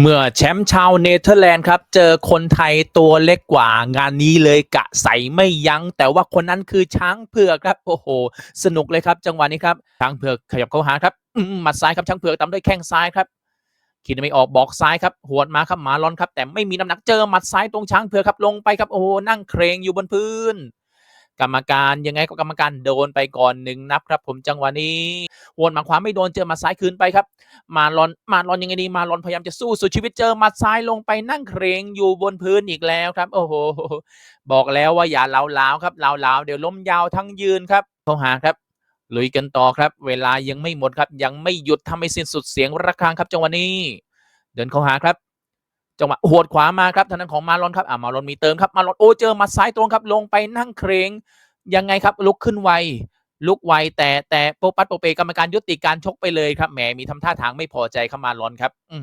เมื่อแชมป์ชาวเนเธอร์แลนด์ครับ เจอคนไทยตัวเล็กกว่างานนี้เลยกะใส่ไม่ยัง้ง แต่ว่าคนนั้นคือช้างเผือกครับโอ้โห สนุกเลยครับ จังหวะนี้ครับช้างเผือกขยับเข้าหาครับหมัดซ้ายครับช้างเผือกตามด้วยแข้งซ้ายครับคิดไม่ออกบอกซ้ายครับหวดมาครับหมาลอนครับ แต่ไม่มีน้ำหนักเจอหมัดซ้ายตรงช้างเผือกครับลงไปครับโอ้โหนั่งเครงอยู่บนพื้น กรรมการยังไงก็กรรมการโดนไปก่อนหนึ่งนับครับผมจังหวะนี้วนมาขวาไม่โดนเจอมัดซ้ายคืนไปครับ มาลอนมาลอนยังไงดีมาลอนพยายามจะสู้สุดชีวิตเจอมัดซ้ายลงไปนั่งเครงอยู่บนพื้นอีกแล้วครับ โอ้โห บอกแล้วว่าอย่าเล้าวๆครับเล้าวๆเดี๋ยวล้มยาวทั้งยืนครับเข้าหาครับลุยกันต่อครับ เวลายังไม่หมดครับ ยังไม่หยุดทำให้สิ้นสุดเสียงระฆังครับจังหวะนี้ เดินเข้าหาครับ จังหวะหวดขวามาครับทางด้านของมาลอนครับอ่ามาลอนมีเติมครับมาลอนโอ้เจอมาซ้ายตรงครับ ลงไปนั่งเครงยังไงครับ ลุกขึ้นไวลุกไวแต่แต่โปปัดโปเปกรรมการยุติการชกไปเลยครับแหมมีทำท่าทางไม่พอใจเข้ามาลอนครับ อื